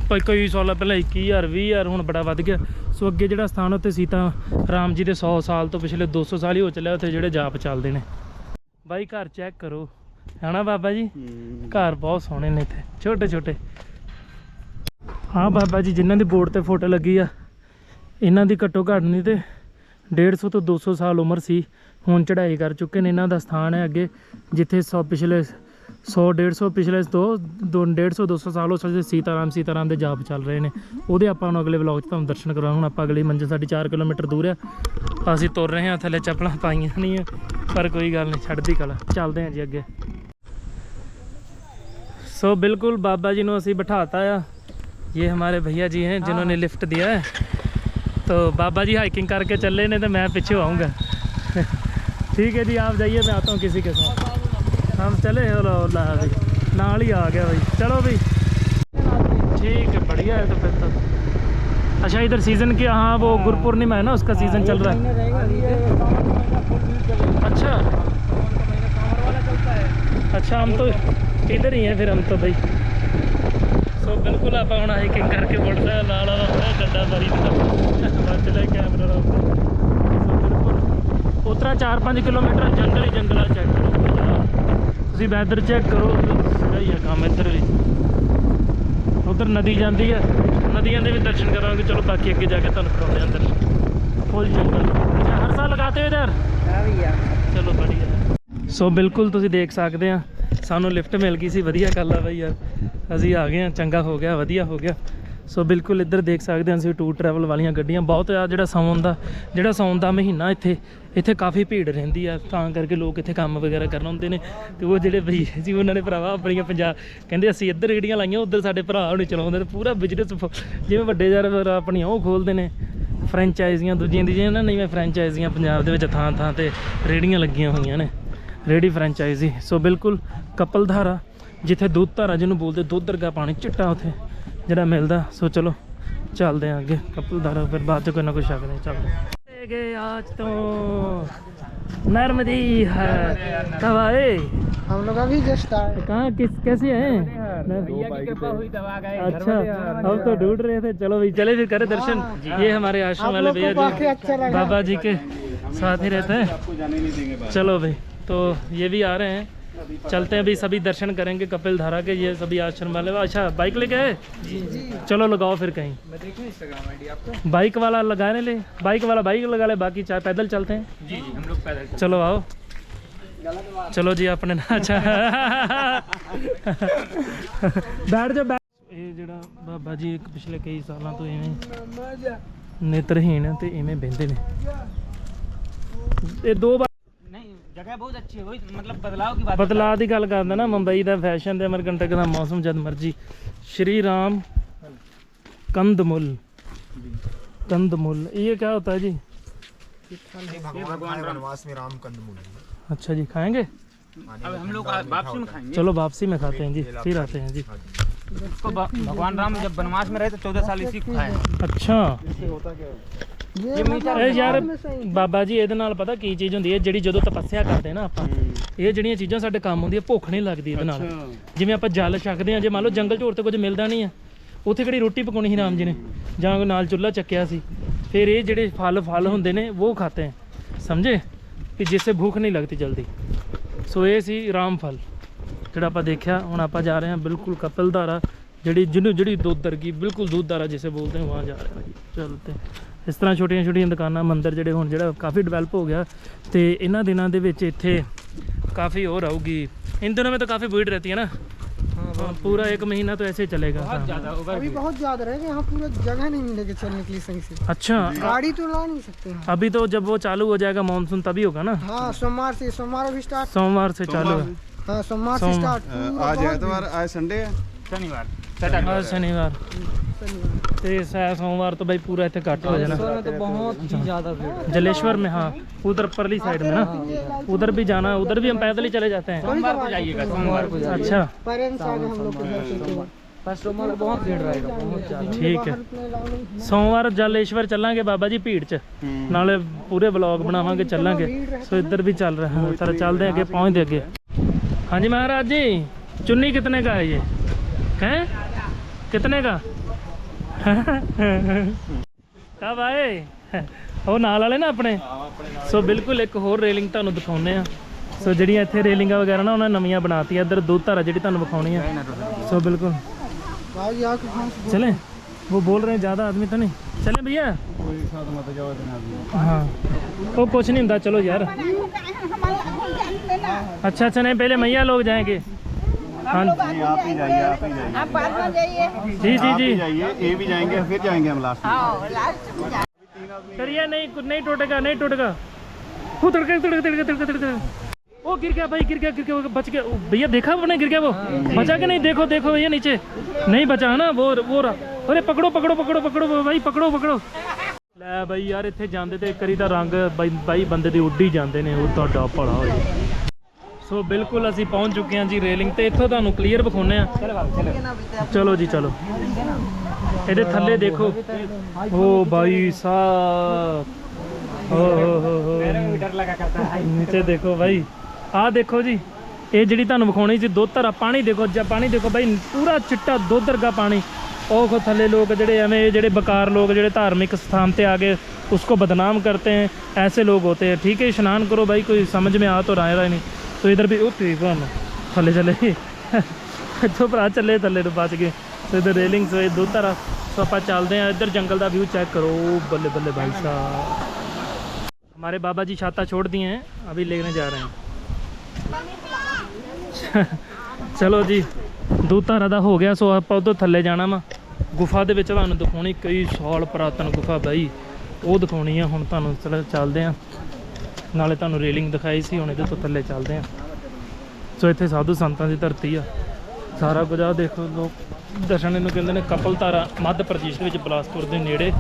Speaker 1: ਕੋਈ ਕੋਈ ਸਾਲਾਂ ਪਹਿਲਾਂ 21000 20000 ਹੁਣ ਬੜਾ ਵੱਧ ਗਿਆ। ਸੋ ਅੱਗੇ ਜਿਹੜਾ ਸਥਾਨ ਉੱਤੇ ਸੀਤਾ ਰਾਮ ਜੀ ਦੇ 100 ਸਾਲ ਤੋਂ ਪਿਛਲੇ 200 ਸਾਲ ਹੀ ਹੋ ਚੱਲਿਆ, ਉੱਥੇ ਜਿਹੜੇ ਜਾਪ ਚੱਲਦੇ ਨੇ। ਬਾਈ, ਘਰ ਚੈੱਕ ਕਰੋ। ਹਨਾ ਬਾਬਾ ਜੀ? ਘਰ ਬਹੁਤ ਸੋਹਣੇ ਨੇ ਇੱਥੇ ਛੋਟੇ ਛੋਟੇ। ਹਾਂ ਬਾਬਾ ਜੀ ਜਿਨ੍ਹਾਂ ਦੀ ਬੋਰਡ ਤੇ ਫੋਟੋ ਲੱਗੀ ਆ ਇਹਨਾਂ ਦੀ ਘੱਟੋ ਘੱਟ ਨਹੀਂ ਤੇ 150 ਤੋਂ 200 ਸਾਲ ਉਮਰ ਸੀ ਹੁਣ ਚੜ੍ਹਾਈ ਕਰ ਚੁੱਕੇ ਨੇ ਇਹਨਾਂ ਦਾ ਸਥਾਨ ਹੈ ਅੱਗੇ ਜਿੱਥੇ 100 ਪਿਛਲੇ 100 150 ਪਿਛਲੇ ਦੋ ਦੋ 150 200 ਸਾਲ ਹੋ ਸਕਦੇ ਸੀਤਾਰਾਮ ਸੀਤਾਰਾਮ ਦੇ ਜਾਪ ਚੱਲ ਰਹੇ ਨੇ। ਉਹਦੇ ਆਪਾਂ ਨੂੰ ਅਗਲੇ ਵਲੌਗ 'ਚ ਤੁਹਾਨੂੰ ਦਰਸ਼ਨ ਕਰਵਾਉਂ ਹੁਣ ਆਪਾਂ ਅਗਲੀ ਮੰਜ਼ਿਲ ਸਾਡੀ 4 ਕਿਲੋਮੀਟਰ ਦੂਰ ਆ। ਅਸੀਂ ਤੁਰ ਰਹੇ ਹਾਂ ਥੱਲੇ ਚੱਪਲਾਂ ਪਾਈਆਂ ਨਹੀਂ ਆ ਪਰ ਕੋਈ ਗੱਲ ਨਹੀਂ ਛੱਡਦੀ ਕਲਾ। ਚੱਲਦੇ ਹਾਂ ਜੀ ਅੱਗੇ। सो बिल्कुल बाबा जी ने उसे बिठाता है ये हमारे भैया जी हैं जिन्होंने लिफ्ट दिया है तो बाबा जी हाइकिंग करके चले ने तो मैं पीछे आऊँगा ठीक है जी आप जाइए मैं आता हूँ किसी के साथ हम चले भाई नाल ही आ गया भाई चलो भाई ठीक है बढ़िया है तो फिर तो अच्छा इधर सीज़न की हाँ वो गुरपूर्णिमा है ना उसका सीज़न चल रहा है अच्छा अच्छा हम तो इधर ही हैं फिर हम तो भाई ਸੋ ਬਿਲਕੁਲ ਆਪਾਂ ਹੁਣ ਹਾਈਕਿੰਗ ਕਰਕੇ ਮੁੜਦੇ ਆ ਨਾਲ ਵਾਲਾ ਹੋਇਆ ਗੱਡਾ ਬਾਰੀ ਦਾ ਵੱਜ ਲੈ ਕੈਮਰਾ ਦਾ ਸੋ ਬਿਲਕੁਲ ਉਤਰਾ 4-5 ਕਿਲੋਮੀਟਰ ਜੰਗਲ ਹੀ ਜੰਗਲਾ ਚੈੱਕ ਕਰੋ ਤੁਸੀਂ ਵੈਦਰ ਚੈੱਕ ਕਰੋ ਸਹੀ ਹੈ ਕੰਮ ਇੱਧਰ ਵੀ ਉਧਰ ਨਦੀ ਜਾਂਦੀ ਹੈ ਨਦੀਆਂ ਦੇ ਵੀ ਦਰਸ਼ਨ ਕਰਾਂਗੇ ਚਲੋ ਬਾਕੀ ਅੱਗੇ ਜਾ ਕੇ ਤੁਹਾਨੂੰ ਕਰਾਉਂਦੇ ਆ ਦਰਸ਼ਨ ਫੁੱਲ ਜੰਗਲ ਅੱਛਾ ਹਰ ਸਾਲ ਲਗਾਤੇ ਹੋ ਇਧਰ ਚਲੋ ਬੜੀਆ ਸੋ ਬਿਲਕੁਲ ਤੁਸੀਂ ਦੇਖ ਸਕਦੇ ਆ ਸਾਨੂੰ ਲਿਫਟ ਮਿਲ ਗਈ ਸੀ, ਵਧੀਆ ਗੱਲ ਆ ਬਈ ਯਾਰ। ਅਸੀਂ ਆ ਗਏ ਆ ਚੰਗਾ ਹੋ ਗਿਆ, ਵਧੀਆ ਹੋ ਗਿਆ। ਸੋ ਬਿਲਕੁਲ ਇੱਧਰ ਦੇਖ ਸਕਦੇ ਹਾਂ ਅਸੀਂ ਟੂਰ ਟਰੈਵਲ ਵਾਲੀਆਂ ਗੱਡੀਆਂ। ਬਹੁਤ ਆ ਜਿਹੜਾ ਸਾਉਣ ਦਾ, ਜਿਹੜਾ ਸਾਉਣ ਦਾ ਮਹੀਨਾ ਇੱਥੇ ਇੱਥੇ ਕਾਫੀ ਭੀੜ ਰਹਿੰਦੀ ਆ। ਤਾਂ ਕਰਕੇ ਲੋਕ ਇੱਥੇ ਕੰਮ ਵਗੈਰਾ ਕਰਨ ਆਉਂਦੇ ਨੇ। ਤੇ ਉਹ ਜਿਹੜੇ ਬਈ ਜੀ, ਉਹਨਾਂ ਨੇ ਭਰਾਵਾ ਆਪਣੀਆਂ ਪੰਜਾਬ ਕਹਿੰਦੇ ਅਸੀਂ ਇੱਧਰ ਰੇੜੀਆਂ ਲਾਈਆਂ, ਉੱਧਰ ਸਾਡੇ ਭਰਾ ਹੁਣੇ ਚਲਾਉਂਦੇ ਨੇ। ਪੂਰਾ ਬਿਜ਼ਨਸ ਜਿਵੇਂ ਵੱਡੇ ਯਾਰ ਆਪਣੀਆਂ ਉਹ ਖੋਲਦੇ ਨੇ। ਫਰੈਂਚਾਈਜ਼ੀਆਂ ਦੂਜੀਆਂ ਦੀ ਜਿਵੇਂ ਨਹੀਂ ਮੈਂ ਫਰੈਂਚਾਈਜ਼ੀਆਂ ਪੰਜਾਬ ਦੇ ਵਿੱਚ ਥਾਂ ਥਾਂ ਤੇ ਰੇੜੀਆਂ ਲੱਗੀਆਂ ਹੋਈਆਂ ਨੇ। ਰੇੜੀ ਫਰੈਂਚਾਈਜ਼ੀ ਸੋ ਬਿਲਕੁਲ ਕਪਲ ਧਾਰਾ ਜਿੱਥੇ ਦੁੱਧ ਧਾਰਾ ਜਿਹਨੂੰ ਬੋਲਦੇ ਦੁੱਧ ਵਰਗਾ ਪਾਣੀ ਚਿੱਟਾ ਉੱਥੇ ਜਿਹੜਾ ਮਿਲਦਾ ਸੋ ਚਲੋ ਚੱਲਦੇ ਆਂ ਅੱਗੇ ਕਪਲ ਧਾਰਾ ਫਿਰ ਬਾਅਦ ਚ ਕੋਈ ਨਾ ਕੋਈ ਛਕ ਨਹੀਂ ਚੱਲਦੇ ਗਏ आज तो नर्मदी है कब आए
Speaker 4: हम लोग अभी जस्ट आए
Speaker 1: कहाँ किस कैसे हैं अच्छा हम तो ढूंढ रहे थे चलो भाई चले फिर करें दर्शन ये हमारे आश्रम वाले भैया
Speaker 4: काफी
Speaker 1: जो
Speaker 4: अच्छा लगा
Speaker 1: बाबा जी के साथ ही रहते हैं
Speaker 2: आपको जाने नहीं देंगे बाहर
Speaker 1: चलो भाई तो ये भी आ रहे हैं चलते हैं अभी सभी दर्शन करेंगे कपिल धारा के ये सभी आश्रम वाले अच्छा बाइक लेके आए चलो लगाओ फिर कहीं
Speaker 4: मैं देखूं इंस्टाग्राम आईडी आपका
Speaker 1: बाइक वाला लगाने ले बाइक वाला बाइक लगा ले बाकी चाहे पैदल चलते हैं
Speaker 4: जी जी हम लोग पैदल
Speaker 1: चलो आओ ਚਲੋ ਜੀ ਆਪਣੇ ਨਾਲ ਅੱਛਾ ਬੈਠ ਜਾ ਬੈਠ ਇਹ ਜਿਹੜਾ ਬਾਬਾ ਜੀ ਇੱਕ ਪਿਛਲੇ ਕਈ ਸਾਲਾਂ ਤੋਂ ਇਵੇਂ ਨੇਤਰਹੀਣ ਆ ਤੇ ਇਵੇਂ ਬਹਿੰਦੇ ਨੇ ਇਹ ਦੋ ਵਾਰ
Speaker 4: नहीं जगह बहुत अच्छी है वही मतलब बदलाव की बात
Speaker 1: ਬਦਲਾਅ ਦੀ ਗੱਲ ਕਰਦਾ ਨਾ ਮੁੰਬਈ ਦਾ ਫੈਸ਼ਨ ਤੇ ਅਮਰਕੰਟਕ ਦਾ ਮੌਸਮ ਜਦ ਮਰਜੀ ਸ਼੍ਰੀ ਰਾਮ ਕੰਦਮੁੱਲ कंदमूल ये क्या होता है जी
Speaker 5: भगवान वनवास में राम कंदमूल
Speaker 1: अच्छा जी खाएंगे
Speaker 4: अब हम लोग वापसी में खाएंगे
Speaker 1: चलो वापसी में खाते हैं जी फिर आते हैं जी
Speaker 4: इसको भ- भगवान राम जब वनवास में रहे तो चौदह साल इसी को खाए
Speaker 1: ਅੱਛਾ
Speaker 4: ये मीठा
Speaker 1: ਇਹ ਯਾਰ ਬਾਬਾ ਜੀ ਇਹਦੇ ਨਾਲ ਪਤਾ ਕੀ ਚੀਜ਼ ਹੁੰਦੀ ਹੈ? ਜਿਹੜੀ ਜਦੋਂ ਤਪੱਸਿਆ ਕਰਦੇ ਨਾ ਆਪਾਂ ਇਹ ਜਿਹੜੀਆਂ ਚੀਜ਼ਾਂ ਸਾਡੇ ਕੰਮ ਹੁੰਦੀਆਂ ਭੁੱਖ ਨਹੀਂ ਲੱਗਦੀ ਇਹਦੇ ਨਾਲ। ਜਿਵੇਂ ਆਪਾਂ ਜਲ ਛਕਦੇ ਆ ਜੇ ਮੰਨ ਲਓ ਜੰਗਲ 'ਚ ਹੋਰ ਤੇ ਕੁਝ ਮਿਲਦਾ ਨਹੀਂ ਆ ਉੱਥੇ ਕਿਹੜੀ ਰੋਟੀ ਪਕਾਉਣੀ ਸੀ ਰਾਮ ਜੀ ਨੇ? ਜਾਂ ਕੋ ਨਾਲ ਚੁੱਲ੍ਹਾ ਚੱਕਿਆ ਸੀ। ਫਿਰ ਇਹ ਜਿਹੜੇ ਫਲ ਫਲ ਹੁੰਦੇ ਨੇ ਉਹ ਖਾਤੇ ਹੈ। ਸਮਝੇ? ਕਿ ਜਿਸੇ ਭੁੱਖ ਨਹੀਂ ਲੱਗਦੀ ਜਲਦੀ। ਸੋ ਇਹ ਸੀ ਰਾਮ ਫਲ ਜਿਹੜਾ ਆਪਾਂ ਦੇਖਿਆ। ਹੁਣ ਆਪਾਂ ਜਾ ਰਹੇ ਹਾਂ ਬਿਲਕੁਲ ਕਪਲਧਾਰਾ ਜਿਹੜੀ ਜਿਹਨੂੰ ਜਿਹੜੀ ਦੁੱਧ ਦਰਗੀ ਬਿਲਕੁਲ ਦੁੱਧ ਦਰਾ ਜਿਸੇ ਬੋਲਦੇ ਹਾਂ ਵਾਂ ਜਾ ਰਹੇ ਹਾਂ। ਚਲਤੇ ਇਸ ਤਰ੍ਹਾਂ ਛੋਟੀਆਂ ਛੋਟੀਆਂ ਦੁਕਾਨਾਂ ਮੰਦਿਰ ਜਿਹੜੇ ਹੁਣ ਜਿਹੜਾ ਕਾਫੀ ਡਿਵੈਲਪ ਹੋ ਗਿਆ ਤੇ ਇਹਨਾਂ ਦਿਨਾਂ ਦੇ ਵਿੱਚ ਇੱਥੇ ਕਾਫੀ ਹੋਰ ਆਊਗੀ इन दिनों में तो काफ़ी भीड़ रहती है ना हाँ, पूरा एक महीना तो ऐसे ही चलेगा हाँ।
Speaker 4: बहुत ज्यादा ओवर
Speaker 5: अभी बहुत ज्यादा रहेगा यहाँ पूरा जगह नहीं मिलेगी चलने के लिए सही से
Speaker 1: अच्छा
Speaker 5: गाड़ी तो ला नहीं सकते हैं
Speaker 1: अभी तो जब वो चालू हो जाएगा मानसून तभी होगा ना
Speaker 5: हाँ सोमवार से सोमवार अभी स्टार्ट
Speaker 1: सोमवार से चालू है
Speaker 5: हाँ सोमवार से
Speaker 1: सोमवार।
Speaker 5: स्टार्ट
Speaker 2: ਅੱਜ ਐਤਵਾਰ ਅੱਜ ਸੰਡੇ ਹੈ
Speaker 4: शनिवार
Speaker 1: आज शनिवार ਤੇ ਸੈ ਸੋਮਵਾਰ ਤੋਂ ਭਾਈ ਪੂਰਾ ਇੱਥੇ ਘੱਟ ਹੋ ਜਾਣਾ
Speaker 5: में तो बहुत ही ज्यादा भीड़
Speaker 1: जलेश्वर में हाँ उधर परली साइड में ना उधर भी जाना है उधर भी हम पैदल ही चले जाते हैं
Speaker 4: सोमवार को जाइएगा सोमवार को
Speaker 1: अच्छा
Speaker 5: पेरेंट्स आ गए हम लोग के घर से तो
Speaker 4: फर्स्ट सोमवार को बहुत भीड़ रहेगा बहुत ज्यादा
Speaker 1: ਠੀਕ ਹੈ
Speaker 5: इतना allow नहीं
Speaker 1: ਸੋਮਵਾਰ ਜਲੇਸ਼ਵਰ ਚੱਲਾਂਗੇ ਬਾਬਾ ਜੀ ਭੀੜ 'ਚ ਨਾਲੇ ਪੂਰੇ ਵਲੌਗ ਬਣਾਵਾਂਗੇ ਚੱਲਾਂਗੇ ਸੋ ਇੱਧਰ ਵੀ ਚੱਲ ਰਿਹਾ ਹੈ ਚਲ ਚੱਲਦੇ ਅੱਗੇ ਪਹੁੰਚਦੇ ਅੱਗੇ ਹਾਂਜੀ ਮਹਾਰਾਜ ਜੀ ਚੁੰਨੀ ਕਿਤਨੇ का है ये हैं कितने का ਤਾਂ ਬਾਏ। ਉਹ ਨਾਲ ਵਾਲੇ ਨਾ ਆਪਣੇ? ਸੋ ਬਿਲਕੁਲ ਇੱਕ ਹੋਰ ਰੇਲਿੰਗ ਤੁਹਾਨੂੰ ਦਿਖਾਉਨੇ ਆ ਸੋ ਜਿਹੜੀਆਂ ਇੱਥੇ ਰੇਲਿੰਗਾਂ ਵਗੈਰਾ ਨਾ, ਉਹਨਾਂ ਨਵੀਆਂ ਬਣਾਤੀਆਂ। ਇੱਧਰ ਦੋ ਧਾਰਾ ਜਿਹੜੀ ਤੁਹਾਨੂੰ ਵਿਖਾਉਣੀ ਆ। ਸੋ
Speaker 5: ਬਿਲਕੁਲ। ਚਲੇ। आके घास
Speaker 1: चले वो बोल रहे हैं ज़्यादा आदमी तो नहीं चले भैया
Speaker 2: कोई साथ मत जाओ इतना
Speaker 1: हाँ वो कुछ नहीं होता चलो यार अच्छा अच्छा नहीं पहले हाँ
Speaker 2: जी आप ही जाइए आप ही जाइए
Speaker 3: आप बाद में जाइए
Speaker 1: जी जी
Speaker 2: आप
Speaker 1: जी
Speaker 2: ही जाइए ये भी जाएंगे फिर जाएंगे हम लास्ट में
Speaker 3: आओ लास्ट में जा
Speaker 1: सर ये नहीं कुछ नहीं टूटेगा नहीं टूटेगा वो तड़के तड़के तड़के तड़के तड़के वो गिर गया भाई गिर गया गिर गया वो बच गया ओ, भैया देखा आपने गिर गया वो बचा के नहीं देखो देखो भैया नीचे नहीं बचा ना वो वो रहा। अरे पकड़ो पकड़ो पकड़ो पकड़ो भाई पकड़ो पकड़ो ਲੈ ਬਾਈ ਯਾਰ ਇੱਥੇ ਜਾਂਦੇ ਤੇ ਇੱਕ ਵਾਰੀ ਤਾਂ ਰੰਗ ਬਾਈ ਬਾਈ ਬੰਦੇ ਦੀ ਉੱਡ ਹੀ ਜਾਂਦੇ ਨੇ ਉਹ ਤੁਹਾਡਾ ਭਲਾ ਹੋ ਜੇ ਸੋ ਬਿਲਕੁਲ ਅਸੀਂ ਪਹੁੰਚ ਚੁੱਕੇ ਹਾਂ ਜੀ ਰੇਲਿੰਗ ਤੇ ਇੱਥੋਂ ਤੁਹਾਨੂੰ ਕਲੀਅਰ ਵਿਖਾਉਨੇ ਆ ਚਲੋ ਜੀ ਚਲੋ ਇਹਦੇ ਥੱਲੇ ਦੇਖੋ ਓ ਭਾਈ ਸਾਹਿਬ ਓ ਹੋ ਹੋ ਹੋ
Speaker 4: डर लगा करता है
Speaker 1: ਨੀਚੇ ਦੇਖੋ ਭਾਈ ਆਹ ਦੇਖੋ ਜੀ ਇਹ ਜਿਹੜੀ ਤੁਹਾਨੂੰ ਵਿਖਾਉਣੀ ਸੀ ਦੁੱਧ ਧਰਾ ਪਾਣੀ ਦੇਖੋ ਜਾਂ ਪਾਣੀ ਦੇਖੋ ਭਾਈ ਪੂਰਾ ਚਿੱਟਾ ਦੁੱਧ ਵਰਗਾ ਪਾਣੀ ਉਹ ਕੋ ਥੱਲੇ ਲੋਕ ਜਿਹੜੇ ਐਵੇਂ ਇਹ ਜਿਹੜੇ ਬਕਾਰ ਲੋਕ ਜਿਹੜੇ ਧਾਰਮਿਕ ਸਥਾਨ ਤੇ ਆ ਕੇ उसको बदनाम करते हैं ऐसे लोग होते हैं ठीक है स्नान करो भाई कोई समझ में आ तो रहा है नहीं तो इधर भी ਉਹ ਠੀਕ ਹਨ ਥੱਲੇ ਚਲੇ ਇੱਥੋਂ ਭਰਾ ਚੱਲੇ ਥੱਲੇ ਨੂੰ ਬਚ ਗਏ ਸੋ ਇਧਰ ਰੇਲਿੰਗ ਸੋ ਇਹ ਦੋ ਤਰ੍ਹਾਂ ਸੋ ਆਪਾਂ ਚੱਲਦੇ ਹਾਂ ਇੱਧਰ ਜੰਗਲ ਦਾ ਵਿਊ ਚੈੱਕ ਕਰੋ ਬੱਲੇ ਬੱਲੇ ਭਾਈ ਸਾਹਿਬ हमारे बाबा जी छाता छोड़ दिए हैं अभी लेने जा रहे हैं ਚਲੋ ਜੀ ਦੂਤਾਰਾ ਦਾ ਹੋ ਗਿਆ ਸੋ ਆਪਾਂ ਉਧਰ ਥੱਲੇ ਜਾਣਾ ਵਾ ਗੁਫਾ ਦੇ ਵਿੱਚ ਤੁਹਾਨੂੰ ਦਿਖਾਉਣੀ ਕਈ ਸਾਲ ਪੁਰਾਤਨ ਗੁਫਾ ਬਾਈ ਉਹ ਦਿਖਾਉਣੀ ਆ ਹੁਣ ਤੁਹਾਨੂੰ ਚਲੋ ਚੱਲਦੇ ਆ ਨਾਲੇ ਤੁਹਾਨੂੰ ਰੇਲਿੰਗ ਦਿਖਾਈ ਸੀ, ਹੁਣ ਇਹਦੇ ਤੋਂ ਥੱਲੇ ਚੱਲਦੇ ਆ ਸੋ ਇੱਥੇ ਸਾਧੂ ਸੰਤਾਂ ਦੀ ਧਰਤੀ ਆ। ਸਾਰਾ ਕੁਝ ਆ, ਦੇਖੋ ਲੋਕ। ਦਰਸ਼ਨ ਇਹਨੂੰ ਕਹਿੰਦੇ ਨੇ ਕਪਲ ਧਾਰਾ, ਮੱਧ ਪ੍ਰਦੇਸ਼ ਦੇ ਵਿੱਚ ਬਲਾਸਪੁਰ ਦੇ ਨੇੜੇ।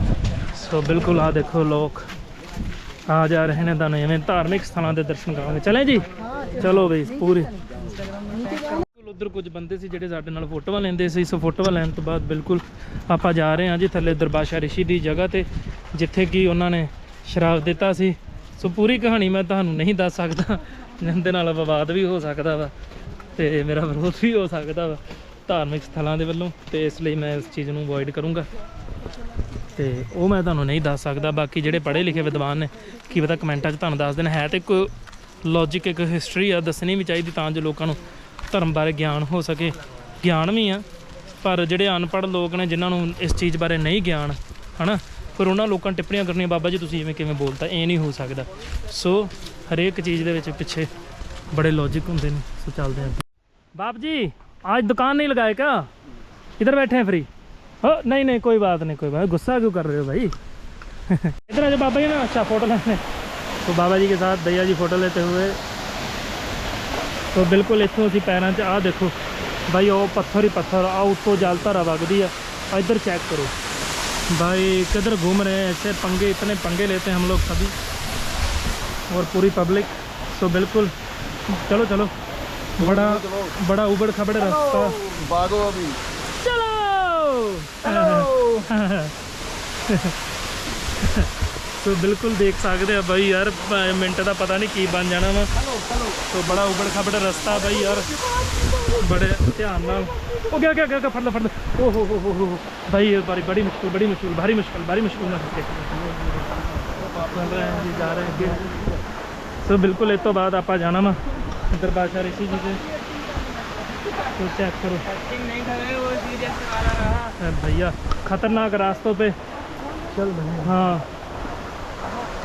Speaker 1: ਸੋ ਬਿਲਕੁਲ ਆ ਦੇਖੋ ਲੋਕ। ਆ ਜਾ ਰਹੇ ਨੇ ਤੁਹਾਨੂੰ ਐਵੇਂ ਧਾਰਮਿਕ ਸਥਾਨਾਂ ਦੇ ਦਰਸ਼ਨ ਕਰਾਂਗੇ ਚਲੇ ਜੀ? ਚਲੋ ਬਈ, ਪੂਰੀ। ਉਧਰ ਕੁਝ ਬੰਦੇ ਸੀ ਜਿਹੜੇ ਸਾਡੇ ਨਾਲ ਫੋਟੋਆਂ ਲੈਂਦੇ ਸੀ। ਸੋ ਫੋਟੋਆਂ ਲੈਣ ਤੋਂ ਬਾਅਦ ਬਿਲਕੁਲ ਆਪਾਂ ਜਾ ਰਹੇ ਹਾਂ ਜੀ ਥੱਲੇ ਦਰਬਾਸ਼ਾ ਰਿਸ਼ੀ ਦੀ ਜਗ੍ਹਾ ਤੇ, ਜਿੱਥੇ ਕਿ ਉਹਨਾਂ ਨੇ ਸ਼ਰਾਬ ਦਿੱਤਾ ਸੀ। ਸੋ ਪੂਰੀ ਕਹਾਣੀ ਮੈਂ ਤੁਹਾਨੂੰ ਨਹੀਂ ਦੱਸ ਸਕਦਾ ਜਿੰਦੇ ਨਾਲ ਵਿਵਾਦ ਵੀ ਹੋ ਸਕਦਾ ਵਾ ਤੇ ਮੇਰਾ ਵਿਰੋਧ ਵੀ ਹੋ ਸਕਦਾ ਵਾ ਧਾਰਮਿਕ ਸਥਲਾਂ ਦੇ ਵੱਲੋਂ ਤੇ ਇਸ ਲਈ ਮੈਂ ਇਸ ਚੀਜ਼ ਨੂੰ ਅਵੋਇਡ ਕਰੂੰਗਾ। ਤੇ ਉਹ ਮੈਂ ਤੁਹਾਨੂੰ ਨਹੀਂ ਦੱਸ ਸਕਦਾ, ਬਾਕੀ ਜਿਹੜੇ ਪੜ੍ਹੇ ਲਿਖੇ ਵਿਦਵਾਨ ਨੇ, ਕੀ ਪਤਾ ਕਮੈਂਟਾਂ 'ਚ ਤੁਹਾਨੂੰ ਦੱਸ ਦੇਣ, ਹੈ ਤੇ ਕੋਈ ਲੌਜੀਕ ਇੱਕ ਹਿਸਟਰੀ ਆ, ਦੱਸਣੀ ਵੀ ਚਾਹੀਦੀ ਤਾਂ ਜੋ ਲੋਕਾਂ ਨੂੰ ਧਰਮ ਬਾਰੇ ਗਿਆਨ ਹੋ ਸਕੇ। ਗਿਆਨ ਵੀ ਆ, ਪਰ ਜਿਹੜੇ ਅਨਪੜ੍ਹ ਲੋਕ ਨੇ, ਜਿਨ੍ਹਾਂ ਨੂੰ ਇਸ ਚੀਜ਼ ਬਾਰੇ ਨਹੀਂ ਗਿਆਨ, ਹਨਾ ਫਿਰ ਉਹਨਾਂ ਲੋਕਾਂ ਨੇ ਟਿੱਪਣੀਆਂ ਕਰਨੀਆਂ ਬਾਬਾ ਜੀ ਤੁਸੀਂ ਇਵੇਂ ਕਿਵੇਂ ਬੋਲਤਾ ਇਹ ਨਹੀਂ ਹੋ ਸਕਦਾ ਸੋ ਹਰੇਕ ਚੀਜ਼ ਦੇ ਵਿੱਚ ਪਿੱਛੇ ਬੜੇ ਲੌਜੀਕ ਹੁੰਦੇ ਨੇ ਸੋ ਚੱਲਦੇ ਆਂ बाप जी आज दुकान नहीं लगाए क्या इधर बैठे हैं फ्री हो नहीं नहीं कोई बात नहीं कोई बात गुस्सा क्यों कर रहे हो भाई इधर आ जाओ बाबा जी ना अच्छा फोटो लेने तो बाबा जी के साथ भैया जी फोटो लेते हुए तो ਬਿਲਕੁਲ ਇੱਥੋਂ ਅਸੀਂ ਪੈਰਾਂ 'ਚ ਆਹ ਦੇਖੋ ਭਾਈ ਉਹ ਪੱਥਰ ਹੀ ਪੱਥਰ ਆ ਉੱਤੋਂ ਜਲ ਧਾਰਾ ਵਗਦੀ ਆ ਆ ਇੱਧਰ ਚੈੱਕ ਕਰੋ भाई किधर घूम रहे हैं ऐसे पंगे इतने पंगे लेते हैं हम लोग सभी और पूरी पब्लिक तो बिल्कुल चलो चलो बड़ा बड़ा उबड़ खबड़ रास्ता
Speaker 2: भागो अभी
Speaker 1: ਚਲੋ ਸੋ ਬਿਲਕੁਲ ਦੇਖ ਸਕਦੇ ਆ ਬਾਈ ਯਾਰ ਪ- ਮਿੰਟ ਦਾ ਪਤਾ ਨਹੀਂ ਕੀ ਬਣ ਜਾਣਾ ਵਾ ਸੋ ਬੜਾ ਉਬੜ ਖਬੜ ਰਸਤਾ ਬਾਈ ਯਾਰ ਬੜੇ ਧਿਆਨ ਨਾਲ ਉਹ ਗਿਆ ਗਿਆ ਗਿਆ ਗਿਆ, ਫੜ ਲੈ ਫੜ ਲੈ ਓ ਹੋ ਹੋ ਹੋ ਹੋ ਹੋ। ਬਾਈ ਇਹ ਬਾਰੀ ਬੜੀ ਮੁਸ਼ਕਿਲ ਬੜੀ ਮੁਸ਼ਕਿਲ ਭਾਰੀ ਮੁਸ਼ਕਿਲ ਭਾਰੀ ਮੁਸ਼ਕਿਲ ਨਾਲ ਫਸੇ ਚੱਲ ਰਹੇ ਹਾਂ ਜੀ ਜਾ ਰਹੇ ਅੱਗੇ ਸੋ ਬਿਲਕੁਲ ਇਸ ਤੋਂ ਬਾਅਦ ਆਪਾਂ ਜਾਣਾ ਵਾ ਦਰਬਾਰ ਸ਼ਾਹ ਰਿਸ਼ੀ ਜੀ ਦੇ तो चेक करो
Speaker 4: एक्टिंग नहीं करे वो सीरियस वाला रहा
Speaker 1: अरे भैया खतरनाक रास्तों पे चल रहे हाँ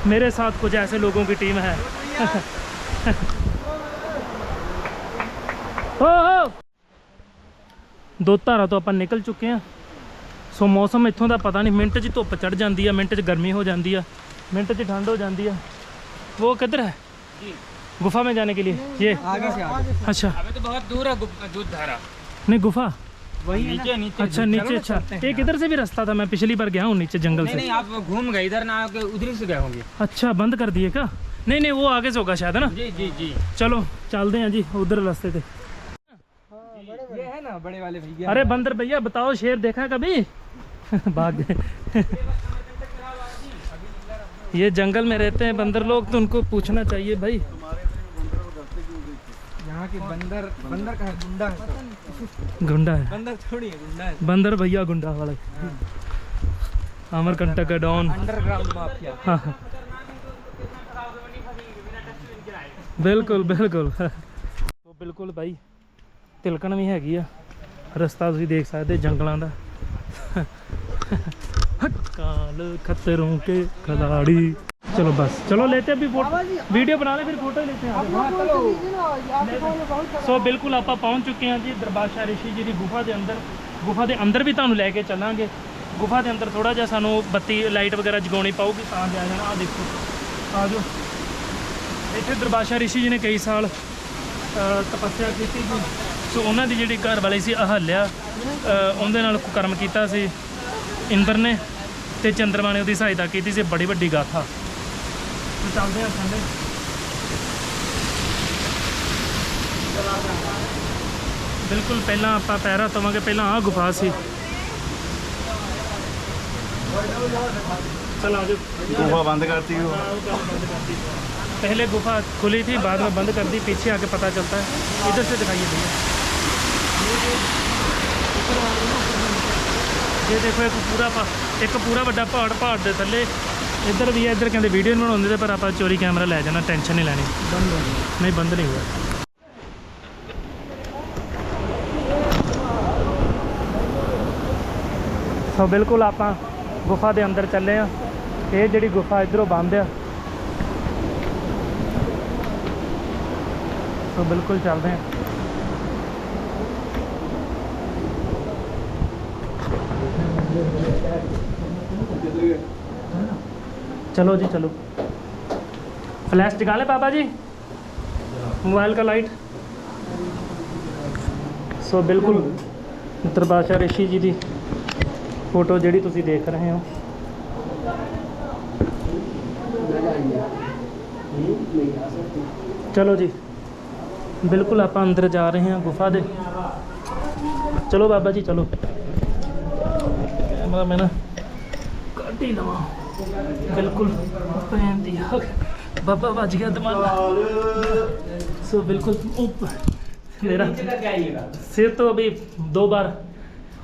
Speaker 1: मेरे साथ कुछ ऐसे लोगों की टीम है हो हो ਦੋ ਧਾਰਾਂ ਤੋਂ ਆਪਾਂ ਨਿਕਲ ਚੁੱਕੇ ਆ ਸੋ ਮੌਸਮ ਇੱਥੋਂ ਦਾ ਪਤਾ ਨਹੀਂ ਮਿੰਟ 'ਚ ਧੁੱਪ ਚੜ ਜਾਂਦੀ ਆ ਮਿੰਟ 'ਚ ਗਰਮੀ ਹੋ ਜਾਂਦੀ ਆ ਮਿੰਟ 'ਚ ਠੰਡ ਹੋ ਜਾਂਦੀ ਆ वो किधर है गुफा में जाने के लिए ये
Speaker 4: आगे से आगे
Speaker 1: अच्छा
Speaker 4: अबे तो बहुत दूर है गुप- दूध धारा
Speaker 1: नहीं गुफा
Speaker 4: वही नीचे नीचे
Speaker 1: अच्छा नीचे अच्छा। एक इधर से भी रास्ता था मैं पिछली बार गया हूँ नीचे जंगल
Speaker 4: नहीं
Speaker 1: से।
Speaker 4: नहीं आप घूम गए इधर ना आके उधर से गए होंगे।
Speaker 1: अच्छा बंद कर दिए क्या? नहीं नहीं वो आगे से होगा शायद है ना?
Speaker 4: जी जी जी।
Speaker 1: चलो चलते हैं जी उधर रास्ते थे
Speaker 4: ये है ना बड़े वाले भैया।
Speaker 1: अरे बंदर भैया बताओ शेर देखा कभी? भाग। गए ये जंगल में रहते हैं बंदर लोग तो उनको पूछना चाहिए भाई।
Speaker 4: यहाँ के बंदर बंदर का है गुंडा है
Speaker 1: गुंडा है
Speaker 4: बंदर थोड़ी है गुंडा है
Speaker 1: बंदर भैया गुंडा वाला अमरकंटक का डॉन
Speaker 4: अंडरग्राउंड माफिया
Speaker 1: हाँ हाँ। ਬਿਲਕੁਲ ਬਿਲਕੁਲ ਉਹ ਬਿਲਕੁਲ ਬਾਈ ਤਿਲਕਣ ਵੀ ਹੈਗੀ ਆ ਰਸਤਾ ਤੁਸੀਂ ਦੇਖ ਸਕਦੇ ਜੰਗਲਾਂ ਦਾ ਕਾਲ ਖਤਰੋਂ ਕੇ ਖਿਲਾੜੀ ਚਲੋ ਬਸ ਚਲੋ लेते हैं अभी फोटो वीडियो बना ले फिर फोटो लेते हैं ਸੋ ਬਿਲਕੁਲ ਆਪਾਂ ਪਹੁੰਚ ਚੁੱਕੇ ਹਾਂ ਜੀ ਦਰਬਾਰ ਸ਼ਾਹ ਰਿਸ਼ੀ ਜੀ ਦੀ ਗੁਫਾ ਦੇ ਅੰਦਰ ਗੁਫਾ ਦੇ ਅੰਦਰ ਵੀ ਤੁਹਾਨੂੰ ਲੈ ਕੇ ਚੱਲਾਂਗੇ ਗੁਫਾ ਦੇ ਅੰਦਰ ਥੋੜਾ ਜਿਹਾ ਸਾਨੂੰ ਬੱਤੀ ਲਾਈਟ ਵਗੈਰਾ ਜਗਾਉਣੀ ਪਊਗੀ ਤਾਂ ਜਾ ਜਾਣਾ ਆ ਦੇਖੋ ਆ ਜਾਓ ਇੱਥੇ ਦਰਬਾਰ ਸ਼ਾਹ ਰਿਸ਼ੀ ਜੀ ਨੇ ਕਈ ਸਾਲ ਅ, ਤਪੱਸਿਆ ਕੀਤੀ ਸੀ ਸੋ ਉਹਨਾਂ ਦੀ ਜਿਹੜੀ ਘਰ ਵਾਲੀ ਸੀ ਅਹਲਿਆ ਅ, ਉਹਦੇ ਨਾਲ ਕੁਕਰਮ ਕੀਤਾ ਸੀ ਇੰਦਰ ਨੇ ਤੇ ਚੰਦਰਮਾ ਨੇ ਉਹਦੀ ਸਹਾਇਤਾ ਕੀਤੀ ਸੀ ਬੜੀ ਵੱਡੀ ਗਾਥਾ ਸੋ ਚੱਲਦੇ ਹਾਂ ਥੱਲੇ ਬਿਲਕੁਲ ਪਹਿਲਾਂ ਆਪਾਂ ਪੈਰਾ ਤਵਾਂਗੇ ਪਹਿਲਾਂ ਆ ਗੁਫਾ ਸੀ ਚਲ ਆ ਜਾਓ
Speaker 2: गुफा बंद करती हो
Speaker 1: हाँ, वो काम बंद कर दी पहले गुफा खुली थी बाद में बंद कर दी पीछे आके पता चलता है इधर से दिखाइए भैया ये देखो एक पूरा पा- एक पूरा ਵੱਡਾ ਪਹਾੜ ਪਹਾੜ ਦੇ ਥੱਲੇ ਇੱਧਰ ਵੀ ਹੈ ਇੱਧਰ ਕਹਿੰਦੇ ਵੀਡੀਓ ਨਹੀਂ ਬਣਾਉਂਦੇ ਤੇ ਪਰ ਆਪਾਂ ਚੋਰੀ ਕੈਮਰਾ ਲੈ ਜਾਣਾ ਟੈਨਸ਼ਨ ਨਹੀਂ ਲੈਣੀ। ਬੰਦ ਹੋ ਗਿਆ ਨਹੀਂ ਬੰਦ ਨਹੀਂ ਹੋਇਆ। ਸੋ ਬਿਲਕੁਲ ਆਪਾਂ ਗੁਫਾ ਦੇ ਅੰਦਰ ਚੱਲੇ ਆ। ਇਹ ਜਿਹੜੀ ਗੁਫਾ ਇਧਰੋਂ ਬੰਦ ਆ। ਸੋ ਬਿਲਕੁਲ ਚੱਲਦੇ ਆ। चलो जी चलो फ्लैश जगा ले पापा जी मोबाइल का लाइट ਸੋ ਬਿਲਕੁਲ ਦਰਬਾਰ ਸ਼ਾਹ ਰਿਸ਼ੀ ਜੀ ਦੀ ਫੋਟੋ ਜਿਹੜੀ ਤੁਸੀਂ ਦੇਖ ਰਹੇ ਹੋ ਚਲੋ ਜੀ ਬਿਲਕੁਲ ਆਪਾਂ ਅੰਦਰ ਜਾ ਰਹੇ ਹਾਂ ਗੁਫਾ ਦੇ ਚਲੋ ਬਾਬਾ ਜੀ ਚਲੋ ਕੈਮਰਾ ਮੈਂ ਨਾ ਕੱਢ ਹੀ ਲਵਾਂ ਬਿਲਕੁਲ ਭੈਣ ਦੀ ਹੱਕ ਬਾਬਾ ਵੱਜ ਗਿਆ ਦਮਾਲਾ सो बिल्कुल ऊप मेरा सिर तो अभी दो बार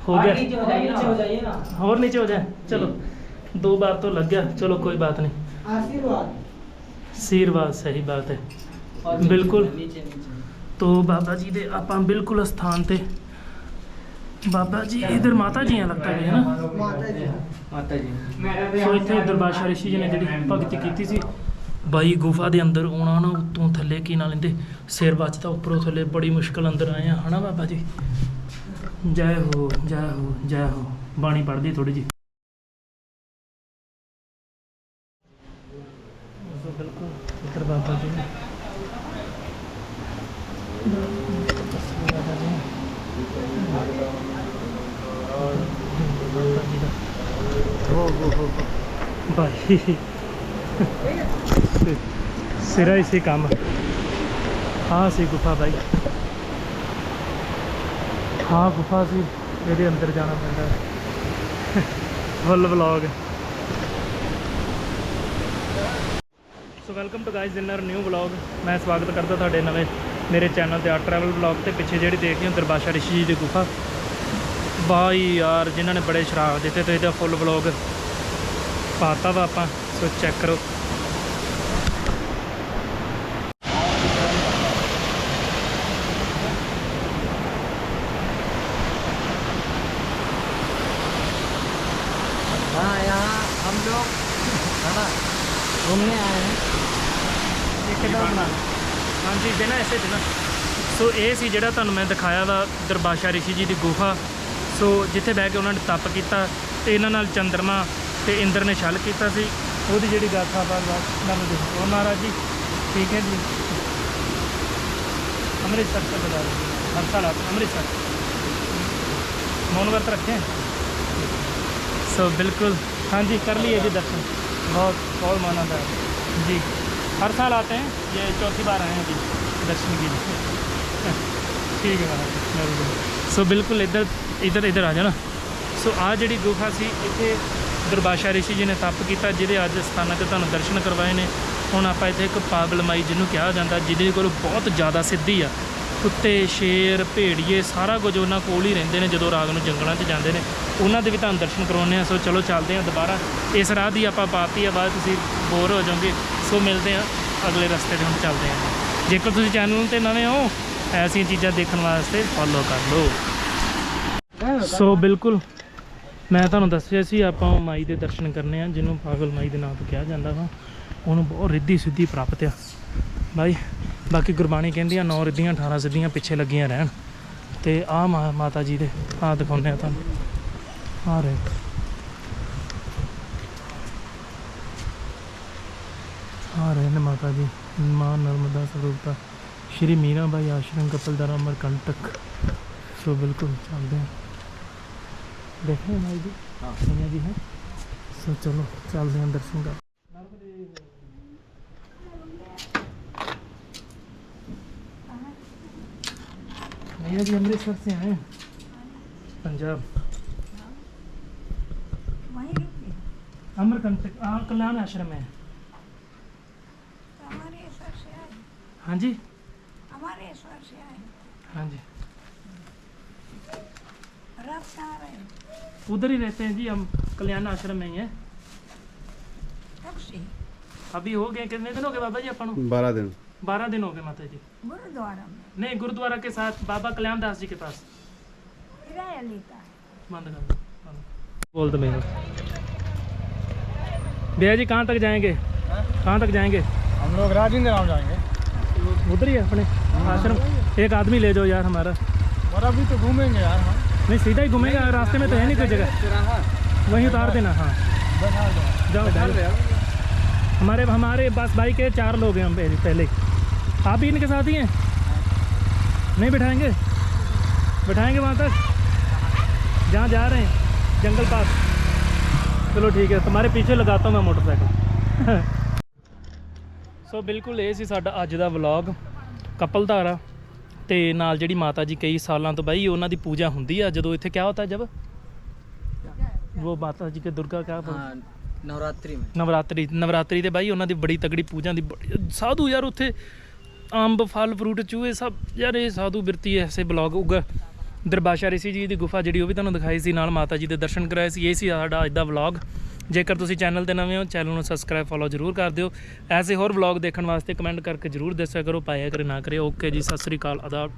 Speaker 1: हो गया
Speaker 4: नीचे हो जाइए नीचे हो जाइए ना
Speaker 1: और नीचे हो जाए चलो दो बार तो लग गया चलो कोई बात नहीं
Speaker 5: आशीर्वाद
Speaker 1: आशीर्वाद सही बात है ਬਿਲਕੁਲ तो बाबा जी दे ਆਪਾਂ ਬਿਲਕੁਲ ਸਥਾਨ ਤੇ ਬਾਬਾ ਜੀ ਇਧਰ ਮਾਤਾ ਜੀ ਆ ਲੱਗਦਾ ਹੈ ਨਾ।
Speaker 5: ਮਾਤਾ ਜੀ।
Speaker 4: ਮਾਤਾ ਜੀ
Speaker 1: ਸੋ ਇੱਥੇ ਦਰਬਾਸ਼ਾ ਰਿਸ਼ੀ ਜੀ ਨੇ ਜਿਹੜੀ ਭਗਤੀ ਕੀਤੀ ਸੀ ਬਾਈ ਗੁਫਾ ਦੇ ਅੰਦਰ ਆਉਣਾ ਨਾ ਉੱਤੋਂ ਥੱਲੇ ਕੀ ਨਾਲ ਲੈਂਦੇ ਸਿਰ ਬਚਦਾ ਉੱਪਰੋਂ ਥੱਲੇ ਬੜੀ ਮੁਸ਼ਕਲ ਅੰਦਰ ਆਏ ਆ। ਹਨਾ ਬਾਬਾ ਜੀ? ਜੈ ਹੋ ਜੈ ਹੋ ਜੈ ਹੋ। ਬਾਣੀ ਪੜ੍ਹਦੀ ਥੋੜੀ ਜੀ ਹੋ ਸਿਰਾ ਹੀ ਸੀ ਕੰਮ। ਹਾਂ ਸੀ ਗੁਫਾ ਬਾਈ ਹਾਂ, ਗੁਫਾ ਸੀ। ਇਹਦੇ ਅੰਦਰ ਜਾਣਾ ਪੈਂਦਾ। Full vlog so welcome to guys in our new vlog ਮੈਂ ਸਵਾਗਤ ਕਰਦਾ ਤੁਹਾਡੇ ਨਵੇਂ, ਮੇਰੇ ਚੈਨਲ ਤੇ ਆ ਟਰੈਵਲ ਵਲੌਗ ਤੇ ਪਿੱਛੇ ਜਿਹੜੀ ਦੇਖ ਰਹੇ ਹੋ ਦਰਬਾਸ਼ਾ ਰਿਸ਼ੀ ਜੀ ਦੀ ਗੁਫਾ। ਬਾਈ ਯਾਰ, ਜਿਨ੍ਹਾਂ ਨੇ ਬੜੇ ਸ਼ਰਾਬ ਦਿੱਤੇ, ਤੇ ਇਹਦਾ ਫੁੱਲ ਵਲੌਗ ਪਾਤਾ ਵਾ ਆਪਾਂ ਸੋ ਚੈੱਕ ਕਰੋ। ਹਾਂਜੀ ਬਿਨਾਂ ਇਸੇ ਦਿਨ ਸੋ ਇਹ ਸੀ ਜਿਹੜਾ ਤੁਹਾਨੂੰ ਮੈਂ ਦਿਖਾਇਆ ਵਾ ਦਰਬਾਸ਼ਾ ਰਿਸ਼ੀ ਜੀ ਦੀ ਗੁਫਾ। ਸੋ ਜਿੱਥੇ ਬਹਿ ਕੇ ਉਹਨਾਂ ਨੇ ਤਪ ਕੀਤਾ ਤੇ ਇਹਨਾਂ ਨਾਲ ਚੰਦਰਮਾ ਤੇ ਇੰਦਰ ਨੇ ਛਲ ਕੀਤਾ ਸੀ ਉਹਦੀ ਜਿਹੜੀ ਗਾਥਾ ਬਾਤ ਤੁਹਾਨੂੰ ਦੱਸੋ ਮਹਾਰਾਜ ਜੀ ਠੀਕ ਹੈ ਜੀ ਅੰਮ੍ਰਿਤਸਰ ਤੋਂ ਬੁਲਾ ਰਹੇ ਹਰ ਸਾਲ ਅੰਮ੍ਰਿਤਸਰ ਮੌਨ ਵਰਤ ਰੱਖੇ ਸੋ ਬਿਲਕੁल हाँ जी कर लिए जी दर्शन बहुत बहुत माना था जी हर साल आते हैं ये चौथी बार आए हैं जी दर्शन के लिए ठीक है महाराज सो बिल्कुल इधर इधर इधर आ जाना सो so, आ जी गुफा सी इतने ਇੱਥੇ ਦਰਬਾਸ਼ਾ ਰਿਸ਼ੀ ਜੀ ਨੇ ਤਪ ਕੀਤਾ, ਜਿਹਦੇ ਅੱਜ ਸਥਾਨਾਂ ਤੇ ਤੁਹਾਨੂੰ ਦਰਸ਼ਨ ਕਰਵਾਏ ਨੇ। ਹੁਣ ਆਪਾਂ ਇੱਥੇ ਇੱਕ ਪਾਗਲ ਮਾਈ ਜਿਹਨੂੰ ਕਿਹਾ ਜਾਂਦਾ, ਜਿਹਦੇ ਕੋਲ ਬਹੁਤ ਜ਼ਿਆਦਾ ਸਿੱਧੀ ਆ। ਕੁੱਤੇ, ਸ਼ੇਰ, ਭੇੜੀਏ, ਸਾਰਾ ਕੁਝ ਉਹਨਾਂ ਕੋਲ ਹੀ ਰਹਿੰਦੇ ਨੇ, ਜਦੋਂ ਰਾਤ ਨੂੰ ਜੰਗਲਾਂ 'ਚ ਜਾਂਦੇ ਨੇ। ਉਹਨਾਂ ਦੇ ਵੀ ਤੁਹਾਨੂੰ ਦਰਸ਼ਨ ਕਰਾਉਂਦੇ ਆ ਸੋ ਚਲੋ ਚੱਲਦੇ ਆ ਦੁਬਾਰਾ। ਇਸ ਰਾਹ ਦੀ ਆਪਾਂ ਪਾਤੀ ਆ, ਬਾਅਦ ਤੁਸੀਂ ਬੋਰ ਹੋ ਜਾਓਗੇ। ਸੋ ਮਿਲਦੇ ਆ ਅਗਲੇ ਰਸਤੇ ਤੇ, ਹੁਣ ਚੱਲਦੇ ਆ ਜੇਕਰ ਤੁਸੀਂ ਚੈਨਲ ਤੇ ਨਵੇਂ ਹੋ, ਐਸੀਆਂ ਚੀਜ਼ਾਂ ਦੇਖਣ ਵਾਸਤੇ ਫੋਲੋ ਕਰ ਲਓ। ਸੋ ਬਿਲਕੁਲ ਮੈਂ ਤੁਹਾਨੂੰ ਦੱਸਿਆ ਸੀ, ਆਪਾਂ ਉਹ ਮਾਈ ਦੇ ਦਰਸ਼ਨ ਕਰਨੇ ਆ, ਜਿਹਨੂੰ ਪਾਗਲ ਮਾਈ ਦੇ ਨਾਂ ਤੋਂ ਕਿਹਾ ਜਾਂਦਾ ਵਾ। ਉਹਨੂੰ ਬਹੁਤ ਰਿੱਧੀ ਸਿੱਧੀ ਪ੍ਰਾਪਤ ਆ। ਬਾਈ, ਬਾਕੀ ਗੁਰਬਾਣੀ ਕਹਿੰਦੀ ਆ 9 ਰਿੱਧੀਆਂ 18 ਸਿੱਧੀਆਂ ਪਿੱਛੇ ਲੱਗੀਆਂ ਰਹਿਣ। ਤੇ ਆ ਮਾਤਾ ਜੀ ਦੇ, ਆ ਦਿਖਾਉਂਦੇ ਆ ਤੁਹਾਨੂੰ। ਆ ਰਹੇ। ਆ ਰਹੇ ਨੇ ਮਾਤਾ ਜੀ। ਮਾਂ ਨਰਮਦਾ ਸਰੂਪਤਾ ਸ਼੍ਰੀ ਮੀਰਾ ਬਾਈ ਆਸ਼ਰਮ ਕਪਲਦਾਰਾ ਅਮਰਕੰਟਕ ਸੋ ਬਿਲਕੁਲ ਚੱਲਦੇ देखें भाई जी। भैया जी हैं। सो चलो चलते हैं दर्शन कर भैया जी अमृतसर से आए हैं। पंजाब। अमरकंटक हाँ कल्याण आश्रम है।
Speaker 6: हमारे ईश्वर से आए।
Speaker 1: हाँ जी।
Speaker 6: हमारे ईश्वर से आए।
Speaker 1: हाँ जी।
Speaker 6: रहे
Speaker 1: उधर ही रहते हैं जी हम कल्याण आश्रम में ही हैं
Speaker 6: कब से
Speaker 1: अभी हो गए कितने दिन हो गए बाबा जी अपन
Speaker 2: 12 दिन
Speaker 1: बारह दिन हो गए माता जी
Speaker 6: गुरुद्वारा में
Speaker 1: नहीं गुरुद्वारा के साथ बाबा कल्याण दास जी के पास
Speaker 6: किराया लेता है
Speaker 1: बंद कर दो बंद। बोल दो मेरे भैया जी कहाँ तक जाएंगे कहाँ तक जाएंगे
Speaker 5: हम लोग राजेंद्र राम जाएंगे
Speaker 1: उधर ही है अपने आश्रम एक आदमी ले जाओ यार हमारा
Speaker 5: और अभी तो घूमेंगे यार हम
Speaker 1: नहीं सीधा ही घूमेगा रास्ते में तो है नहीं कोई जगह वहीं उतार देना हाँ जाओ जाओ हमारे हमारे बस बाइक के चार लोग हैं हम पहले पहले आप भी इनके साथ ही हैं नहीं बिठाएंगे बिठाएंगे वहाँ तक जहाँ जा रहे हैं जंगल पास चलो ठीक है तुम्हारे पीछे लगाता हूँ मैं मोटरसाइकिल ਸੋ ਬਿਲਕੁਲ ਇਹ ਸੀ ਸਾਡਾ ਅੱਜ ਦਾ ਵਲੌਗ ਕਪਲਧਾਰਾ ਤੇ ਨਾਲ ਜਿਹੜੀ ਮਾਤਾ ਜੀ ਕਈ ਸਾਲਾਂ ਤੋਂ ਬਾਈ ਉਹਨਾਂ ਦੀ ਪੂਜਾ ਹੁੰਦੀ ਆ ਜਦੋਂ ਇੱਥੇ ਕਿਆ ਹੁੰਦਾ ਜਬ ਉਹ ਮਾਤਾ ਜੀ ਕੇ ਦੁਰਗਾ ਕਾ
Speaker 4: नवरात्रि में
Speaker 1: ਨਵਰਾਤਰੀ ਨਵਰਾਤਰੀ ਤੇ ਬਾਈ ਉਹਨਾਂ ਦੀ ਬੜੀ ਤਗੜੀ ਪੂਜਾ ਦੀ ਬੜੀ- ਸਾਧੂ ਯਾਰ ਉੱਥੇ ਅੰਬ ਫਲ ਫਰੂਟ ਚੂਹੇ ਸਭ ਯਾਰ ਇਹ ਸਾਧੂ ਬਿਰਤੀ ਐਸੇ ਬਲੌਗ ਉਗਾ ਦਰਬਾਸ਼ਾ ਰਿਸ਼ੀ ਜੀ ਦੀ ਗੁਫਾ ਜਿਹੜੀ ਉਹ ਵੀ ਤੁਹਾਨੂੰ ਦਿਖਾਈ ਸੀ ਨਾਲ ਮਾਤਾ ਜੀ ਦੇ ਦਰਸ਼ਨ ਕਰਾਏ ਸੀ ਇਹ ਸੀ ਸਾਡਾ ਅੱਜ ਦਾ ਵਲੌਗ ਜੇਕਰ ਤੁਸੀਂ ਚੈਨਲ ਤੇ ਨਵੇਂ ਹੋ, ਚੈਨਲ ਨੂੰ ਸਬਸਕ੍ਰਾਈਬ ਫੋਲੋ ਜ਼ਰੂਰ ਕਰ ਦਿਓ। ਐਸੇ ਹੋਰ ਵਲੌਗ ਦੇਖਣ ਵਾਸਤੇ ਕਮੈਂਟ ਕਰਕੇ ਜ਼ਰੂਰ ਦੱਸਿਆ ਕਰੋ, ਪਾਇਆ ਕਰੇ, ਨਾ ਕਰੇ। ਓਕੇ ਜੀ, ਸਤਿ ਸ੍ਰੀ ਅਕਾਲ, ਆਦਾਬ।